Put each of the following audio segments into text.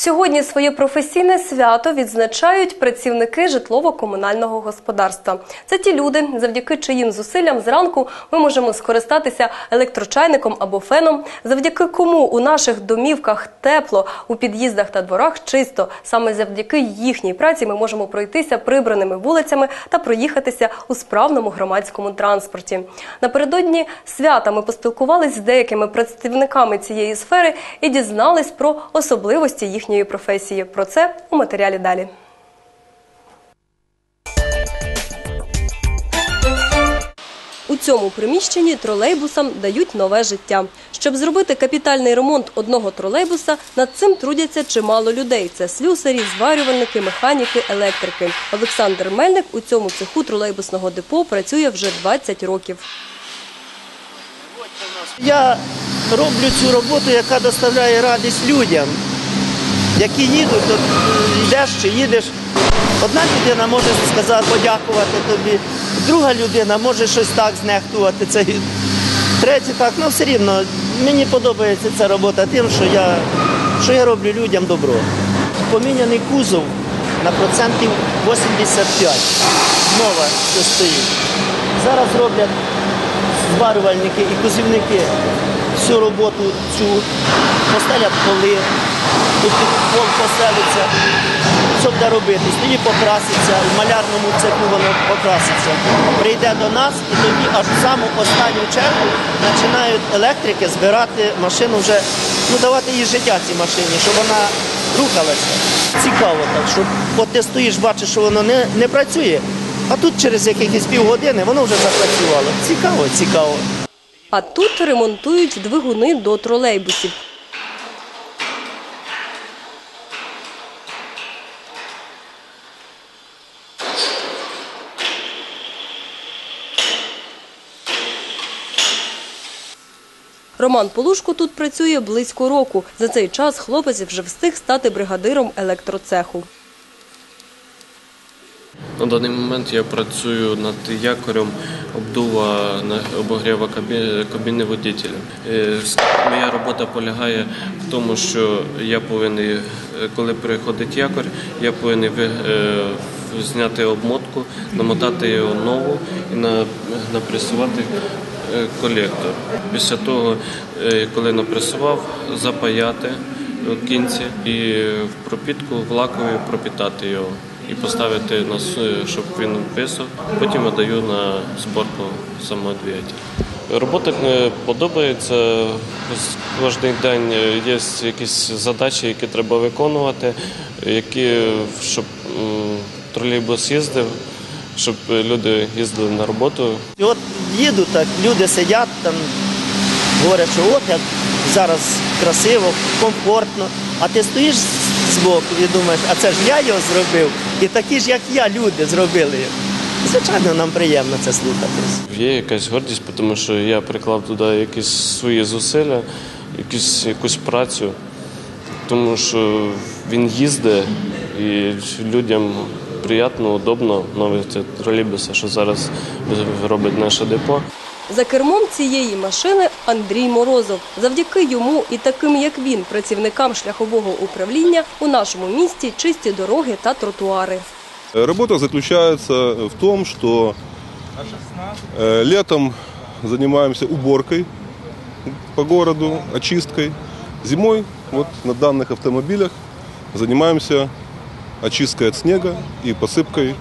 Сьогодні своє професійне свято відзначають працівники житлово-комунального господарства. Це ті люди, завдяки чиїм зусиллям зранку ми можемо скористатися електрочайником або феном, завдяки кому у наших домівках тепло, у під'їздах та дворах чисто. Саме завдяки їхній праці ми можемо пройтися прибраними вулицями та проїхатися у справному громадському транспорті. Напередодні свята ми поспілкувалися з деякими представниками цієї сфери і дізнались про особливості їхньої професії. Про це у матеріалі далі. У цьому приміщенні тролейбусам дають нове життя. Щоб зробити капітальний ремонт одного тролейбуса, над цим трудяться чимало людей. Це слюсарі, зварювальники, механіки, електрики. Олександр Мельник у цьому цеху тролейбусного депо працює вже 20 років. Я роблю цю роботу, яка доставляє радість людям, які їдуть, от е, йдеш чи їдеш. Одна людина може сказати, подякувати тобі, друга людина може щось так знехтувати. Це третя так, ну все рівно. Мені подобається ця робота тим, що я, що я роблю людям добро. Поміняний кузов на процентів 85. Нова стоїть. Зараз роблять зварювальники і кузівники всю роботу цю постелять поли, тут пол поселиться, що буде робити? Тоді покраситься, в малярному цеху воно покраситься. Прийде до нас і тоді аж в саму останню чергу починають електрики збирати машину вже, ну давати їй життя цій машині, щоб вона рухалася. Цікаво так, що от ти стоїш, бачиш, що воно не, не працює, а тут через якихось півгодини воно вже запрацювало. Цікаво, цікаво. А тут ремонтують двигуни до тролейбусів. Роман Полушко тут працює близько року. За цей час хлопець вже встиг стати бригадиром електроцеху. На даний момент я працюю над якорем обдува на обогріва кабіни водителя. Е, Моя робота полягає в тому, що я повинен, коли приходить якор, я повинен зняти обмотку, намотати його нову і на- напресувати колектор. Після того, е, коли напресував, запаяти в кінці і в пропітку в лакові пропітати його і поставити на щоб він висох. Потім я даю на зборку самого. Робота е, подобається. Кожен день е, є якісь задачі, які треба виконувати, які щоб тролейбус їздив, щоб люди їздили на роботу. І от їду так, люди сидять там, говорять, що от як зараз красиво, комфортно. А ти стоїш збоку і думаєш, а це ж я його зробив, і такі ж, як я, люди зробили його. Звичайно, нам приємно це слухати. Є якась гордість, тому що я приклав туди якісь свої зусилля, якусь, якусь працю, тому що він їздить і людям приємно, удобно нові ці тролейбуси, що зараз робить наше депо. За кермом цієї машини Андрій Морозов. Завдяки йому і таким, як він, працівникам шляхового управління у нашому місті чисті дороги та тротуари. Работа заключается в том, что э, летом занимаемся уборкой по городу, очисткой. Зимой вот на данных автомобилях занимаемся очисткой от снега и посыпкой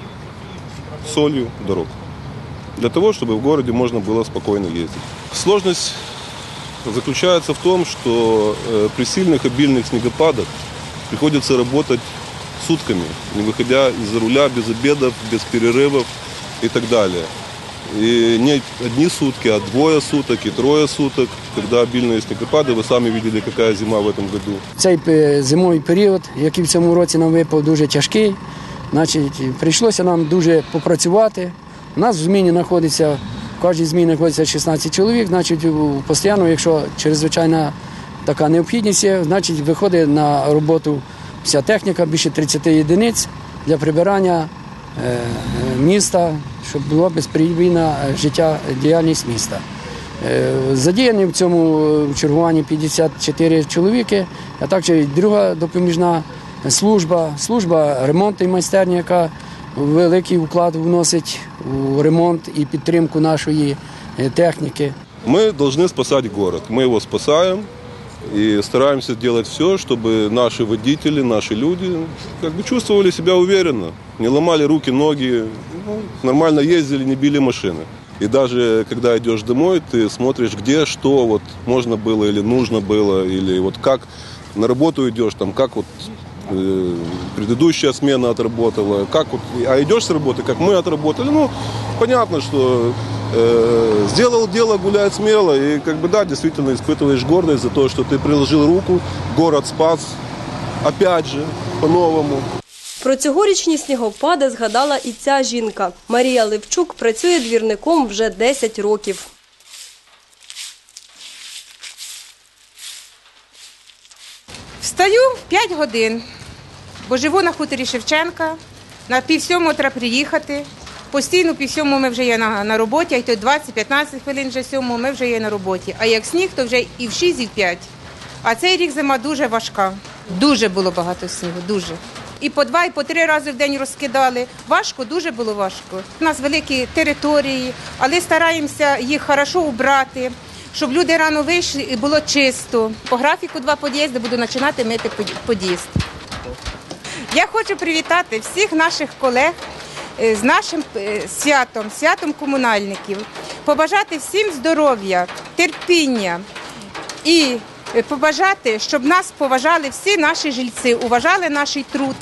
солью дорог. Для того, чтобы в городе можно было спокойно ездить. Сложность заключается в том, что э, при сильных обильных снегопадах приходится работать сутками, не выходя из-за руля, без обедов, без перерывов и так далее. И не одни сутки, а двое суток и трое суток, когда обильные снегопады. Вы сами видели, какая зима в этом году. Цей е, зимовий період, який в цьому році нам випав, дуже тяжкий. Значить, прийшлося нам дуже попрацювати. У нас в зміні знаходиться, в кожній зміні знаходиться 16 чоловік, значить, у- постійно, якщо чрезвичайна така необхідність є, значить виходить на роботу вся техніка, більше 30 єдиниць для прибирання е, е, міста, щоб була безперебійна е, життя, діяльність міста. Е, Задіяні в цьому е, чергуванні 54 чоловіки, а також і друга допоміжна служба, служба ремонтної майстерні, яка великий вклад вносить у ремонт і підтримку нашої е, техніки. Мы должны спасать город. Мы его спасаем и стараемся делать все, чтобы наши водители, наши люди как бы чувствовали себя уверенно, не ломали руки, ноги, нормально ездили, не били машины. И даже когда идешь домой, ты смотришь, где что вот можно было или нужно было, или вот как на работу идешь, там как вот э, предыдущая смена отработала, как вот, а идешь с работы, как мы отработали, ну, понятно, что э, сделал дело, гуляет смело, и как бы да, действительно испытываешь гордость за то, что ты приложил руку, город спас, опять же, по-новому. Про цьогорічні снігопади згадала і ця жінка. Марія Левчук працює двірником вже 10 років. Встаю 5 годин, бо живу на хуторі Шевченка. На пів сьомого треба приїхати. Постійно пів сьомого ми вже є на, на роботі, а й то 20-15 хвилин вже сьомого ми вже є на роботі. А як сніг, то вже і в 6, і в 5. А цей рік зима дуже важка. Дуже було багато снігу, дуже. І по два, і по три рази в день розкидали. Важко, дуже було важко. У нас великі території, але стараємося їх хорошо убрати, щоб люди рано вийшли і було чисто. По графіку два під'їзди буду починати мити під'їзд. Я хочу привітати всіх наших колег е, з нашим е, святом, святом комунальників, побажати всім здоров'я, терпіння і побажати, щоб нас поважали всі наші жильці, уважали наш труд.